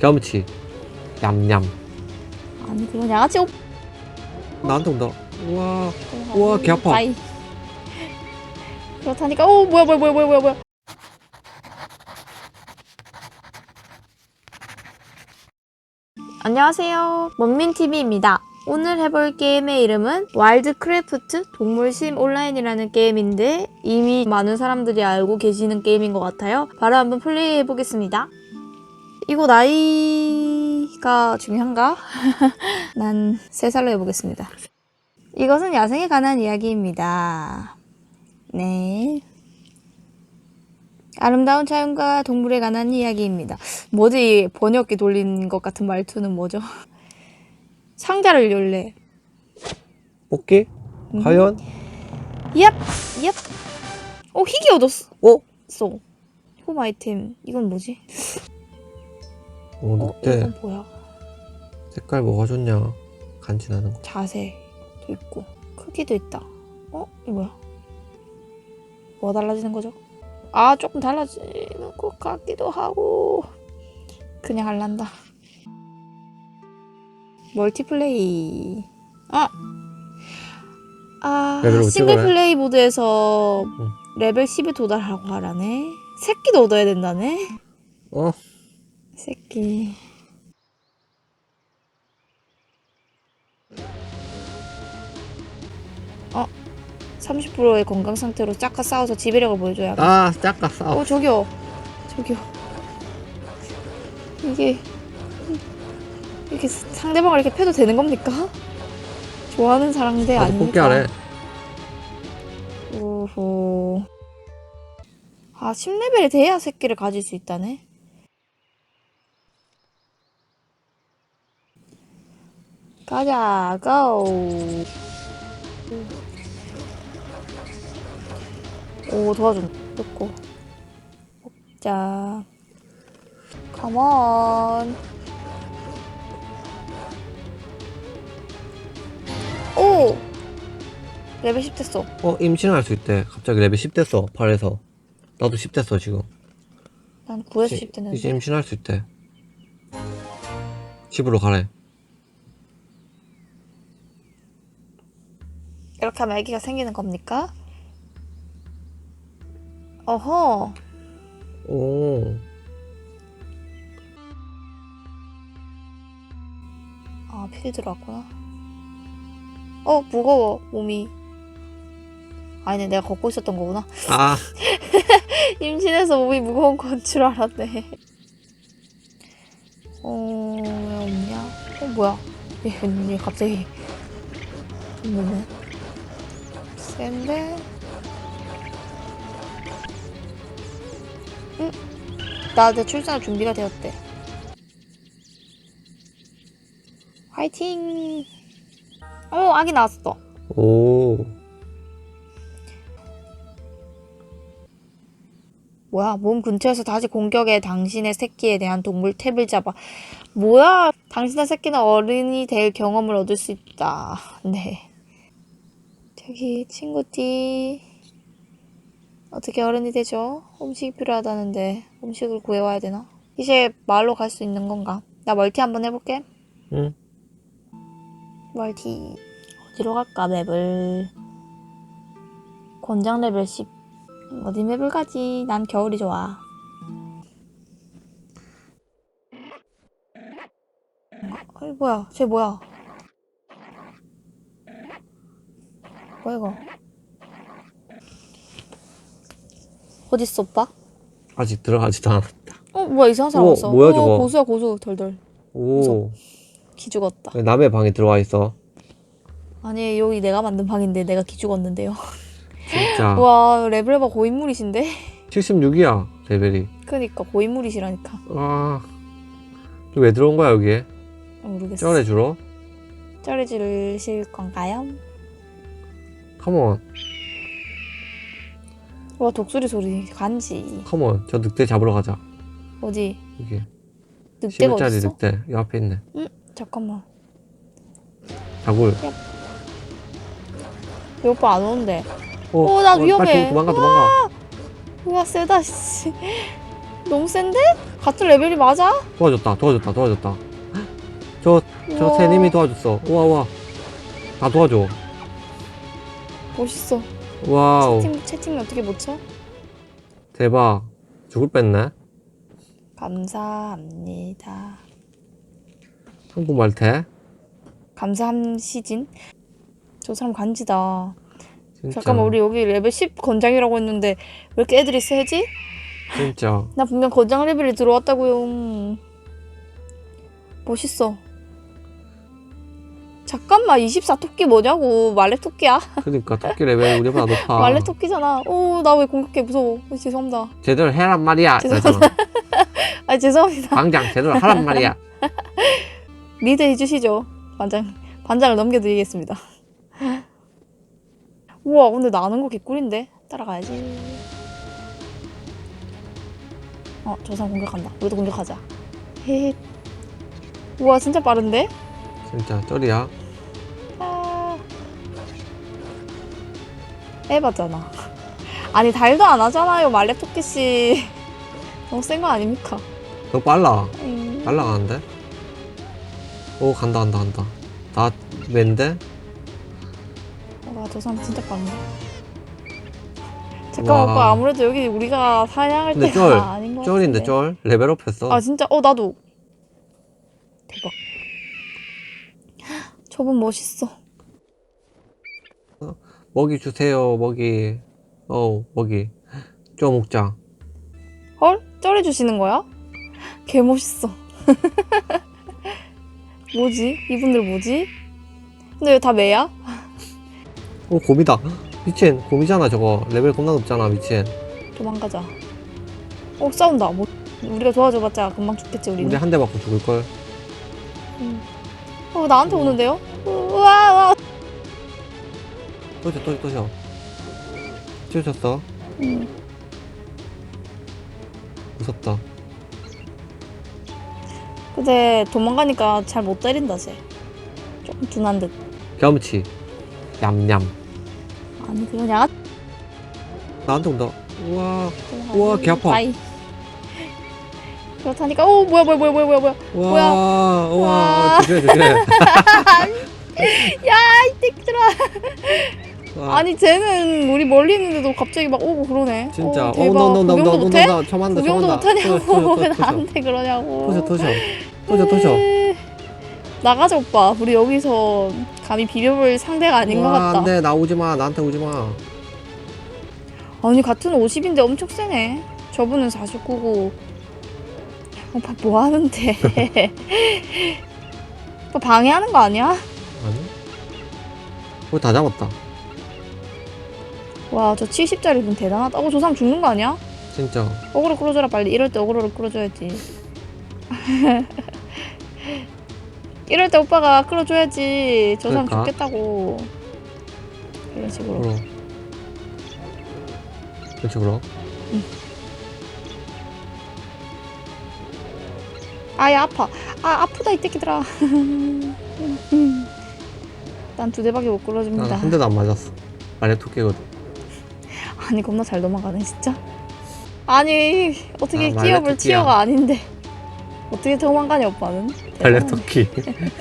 경험치 냠냠. 아니 그건 양아치 오빠 나한테 온다. 우와. 우와, 개 아파. 그렇다니까. 오 뭐야 뭐야 뭐야 뭐야 뭐야 뭐야. 안녕하세요. 먼민TV입니다. 오늘 해볼 게임의 이름은 와일드크래프트 동물심 온라인이라는 게임인데 이미 많은 사람들이 알고 계시는 게임인 것 같아요. 바로 한번 플레이해 보겠습니다 이거 나이가 중요한가? 난 3살로 해보겠습니다 이것은 야생에 관한 이야기입니다. 네. 아름다운 자연과 동물에 관한 이야기입니다. 뭐지? 번역기 돌린 것 같은 말투는 뭐죠? 상자를 열래. 뽑기? 음. 과연? 얍! 얍! 어, 희귀 얻었어. 어? 써. 홈 아이템. 이건 뭐지? 오 어, 늑대 이건 뭐야? 색깔 뭐가 좋냐 간지나는 거 자세도 있고 크기도 있다. 어? 이 뭐야? 뭐 달라지는 거죠? 아 조금 달라지는 것 같기도 하고 그냥 할란다. 멀티플레이. 아. 아 레벨 싱글 찍어라. 플레이 모드에서 응. 레벨 10에 도달하고 하라네. 새끼도 얻어야 된다네. 어? 새끼. 어? 30%의 건강 상태로 짝과 싸워서 지배력을 보여줘야 돼. 아 짝가 싸워 어 저기요. 저기요. 이게 이렇게 상대방을 이렇게 패도 되는 겁니까? 좋아하는 뽑기 아닙니까? 안해 오호. 아 10레벨이 돼야 새끼를 가질 수 있다네. 가자, 고! 오, 도와준. 놓고. 먹자. 컴온. 오! 레벨 10 됐어. 어 임신할 수 있대 갑자기 레벨 10 됐어 8에서 나도 10 됐어 지금 난 9에서 10 이제 됐는데. 임신할 수 있대 집으로 가래 이렇게 하면 아기가 생기는 겁니까? 어허. 오 아, 필 들어왔구나. 어, 무거워, 몸이. 아니네, 내가 걷고 있었던 거구나. 아 임신해서 몸이 무거운 건 줄 알았네. 어, 왜 없냐? 어, 뭐야? 얘, 얘 갑자기. 뭐네? 센데? 응? 나내 출산 준비가 되었대. 화이팅! 어, 아기 나왔어. 오. 뭐야 몸 근처에서 다시 공격해 당신의 새끼에 대한 동물 탭을 잡아 뭐야 당신의 새끼는 어른이 될 경험을 얻을 수 있다 네 저기 친구띠 어떻게 어른이 되죠? 음식이 필요하다는데 음식을 구해와야 되나? 이제 마을로 갈 수 있는 건가? 나 멀티 한번 해볼게 응. 멀티 어디로 갈까 맵을 권장 레벨 10 어디 맵을 가지? 난 겨울이 좋아. 어이 뭐야? 쟤 뭐야? 뭐야 이거? 어딨어 오빠? 아직 들어가지도 않았다. 어 뭐야 이상한 사람 우와, 왔어. 뭐야, 어, 저거? 고수야 고수 덜덜. 오. 기 죽었다. 왜 남의 방에 들어와 있어? 아니 여기 내가 만든 방인데 내가 기 죽었는데요. 진짜. 와 레벨 봐 고인물이신데? 76이야 레벨이. 그니까 고인물이시라니까. 아. 왜 들어온 거야 여기에? 아, 모르겠어. 쩔해 주러? 쩔어주실 건가요? 컴온, 와 독수리 소리 간지 컴온. 저 늑대 잡으러 가자. 어디 여기. 늑대가 10일짜리 어딨어? 늑대. 이 앞에 있네. 잠깐만 다굴. 이 오빠 안 오는데 어, 어, 나 위험해. 빨리 도망가 도망가. 우와 세다 씨 너무 센데? 같은 레벨이 맞아? 도와줬다 도와줬다 도와줬다 저 저 우와. 새님이 도와줬어 우와 우와 다 도와줘 멋있어. 와우 채팅 채팅이 어떻게 못 쳐? 대박 죽을 뺐네 감사합니다. 한국말 돼? 감사함 시진. 저 사람 간지다. 진짜 잠깐만 우리 여기 레벨 10 건장이라고 했는데 왜 이렇게 애들이 세지? 진짜 나 분명 건장 레벨에 들어왔다고요. 멋있어. 잠깐만 24 토끼 뭐냐고 말레 토끼야? 그러니까 토끼 레벨 우리보다 높아 말레 토끼잖아. 오 나 왜 공격해 무서워. 어, 죄송합니다. 제대로 해란 말이야 죄송합니다. 아 죄송합니다. 방장 제대로 하란 말이야 리드 해주시죠. 반장 반장을 넘겨드리겠습니다. 우와 근데 나는 거 개꿀인데 따라가야지. 어 저 사람 공격한다. 우리도 공격하자. 헤헤. 우와 진짜 빠른데? 진짜 쩔이야 아. 에바잖아. 아니 달도 안 하잖아요 말레 토끼 씨. 너무 센 거 아닙니까? 너 빨라 음. 날라가는데? 오 간다 간다 간다 나 왠데? 와저 사람 진짜 빠른데. 잠깐만 와. 오빠 아무래도 여기 우리가 사냥할 근데 때가 쫄, 아닌 것 쩔인데 같은데. 쩔 레벨업 했어 아 진짜 어 나도 대박. 저분 멋있어. 먹이 주세요 먹이 어우 먹이 쪼 먹자 헐 쩔해 주시는 거야? 개 멋있어. 뭐지? 이분들 뭐지? 근데 왜 다 매야? 오 곰이다 미친 곰이잖아 저거 레벨 겁나 높잖아 미친 도망가자. 어 싸운다. 뭐 우리가 도와줘봤자 금방 죽겠지 우리는. 우리 한 대 맞고 죽을걸 어 나한테 오는데요? 우와 와. 또셔 또셔 또셔 치우셨어 음. 무섭다 근데 도망가니까 잘 못 때린다 쟤. 조금 둔한 듯. 겸치 얌얌 아니 그냥 나한테 온다 우와 우와, 개 아파. 아이. 그렇다니까 오 뭐야 뭐야 뭐야 뭐야 뭐야 뭐야 와, 와. 와, 조심해, 조심해. 야이 띠들아 와, 아니 쟤는 우리 멀리 있는데도 갑자기 막 오고 그러네 진짜. 어, 대박 구경도 못해? 구경도. 못하냐고 왜 나한테 그러냐고 토셔, 토셔. 토셔, 토셔. 에이, 나가자 오빠 우리 여기서 감히 비벼볼 상대가 아닌 것 와, 같다 안 돼, 나 오지 마. 나한테 오지 마. 아니 같은 50인데 엄청 세네 저분은 49고 오빠 뭐 하는데 오빠 방해하는 거 아니야? 아니? 거의 다 잡았다. 와 저 70짜리 분 대단하다 어저 사람 죽는 거 아니야? 진짜. 어그로 끌어줘라 빨리 이럴 때 어그로를 끌어줘야지 이럴 때 오빠가 끌어줘야지 저 사람 그러니까. 죽겠다고 이런 식으로 그럼. 그렇지, 그럼. 아야 아파 아 아프다 이 새끼들아 난 두 대밖에 못 끌어줍니다 나는 한 대도 안 맞았어. 말레 토끼거든. 아니 겁나 잘 넘어가네 진짜 아니 어떻게 아, 말레 끼어볼 토끼야. 티어가 아닌데 어떻게 도망가냐 오빠는 대단하네. 토끼.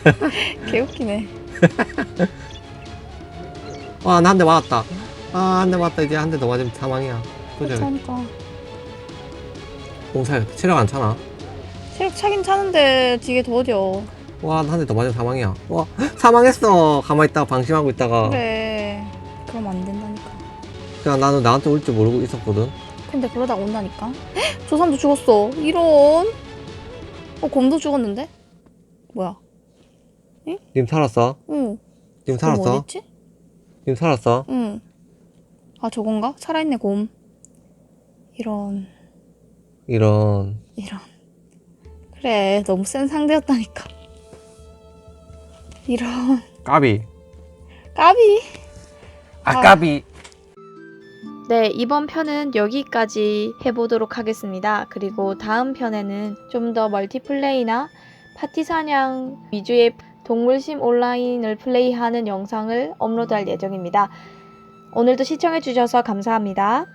개웃기네 와, 나 한 대 맞았다. 아, 한 대 맞았다. 이제 한 대 더 맞으면 사망이야. 도저히. 그렇다니까 공사해. 체력 안 차나? 체력 차긴 차는데 뒤에 더뎌 와, 한 대 더 맞으면 사망이야. 와, 사망했어. 가만히 있다가 방심하고 있다가. 그래 그럼 안 된다니까 그냥 나는 나한테 올 줄 모르고 있었거든. 근데 그러다가 온다니까 헉, 저 사람도 죽었어 이런 어 곰도 죽었는데 뭐야 님 살았어? 응 님 곰 살았어? 어딨지? 님 살았어? 응. 아 저건가? 살아있네 곰. 이런 이런. 이런. 그래 너무 센 상대였다니까. 이런 까비. 까비. 아, 아. 까비. 네 이번 편은 여기까지 해보도록 하겠습니다. 그리고 다음 편에는 좀 더 멀티플레이나 파티 사냥 위주의 동물심 온라인을 플레이하는 영상을 업로드할 예정입니다. 오늘도 시청해주셔서 감사합니다.